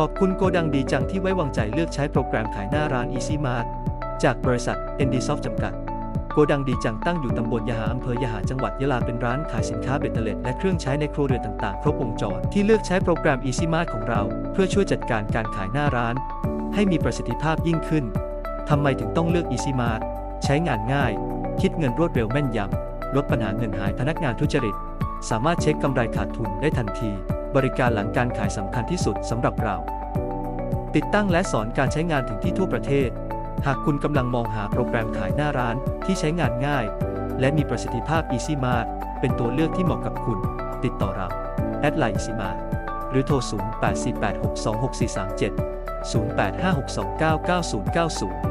ขอบคุณโกดังดีจังที่ไว้วางใจเลือกใช้โปรแกรมขายหน้าร้าน Easy Mart จากบริษัท ND Soft จำกัด โกดังดีจังตั้งอยู่ตำบลยะหาอำเภอยะหาจังหวัดยะลาเป็นร้านขายสินค้าเบตเตอร์เล็ดและเครื่องใช้ในครัวเรือนต่างๆ ครบวงจรที่เลือกใช้โปรแกรม Easy Mart ของเรา เพื่อช่วยจัดการการขายหน้าร้าน ให้มีประสิทธิภาพยิ่งขึ้นทำไมถึงต้องเลือก Easy Mart ใช้งานง่าย คิดเงินรวดเร็วแม่นยำลดปัญหาเงินหายพนักงานทุจริต สามารถเช็คกำไรขาดทุนได้ทันที บริการหลังการขายสำคัญที่สุดสำหรับเรา ติดตั้งและสอนการใช้งานถึงที่ทั่วประเทศ หากคุณกำลังมองหาโปรแกรมขายหน้าร้านที่ใช้งานง่าย และมีประสิทธิภาพ Easy Mart เป็นตัวเลือกที่เหมาะกับคุณ ติดต่อเราแอดไลน์ Easy Mart หรือโทร 0848626437 0856299090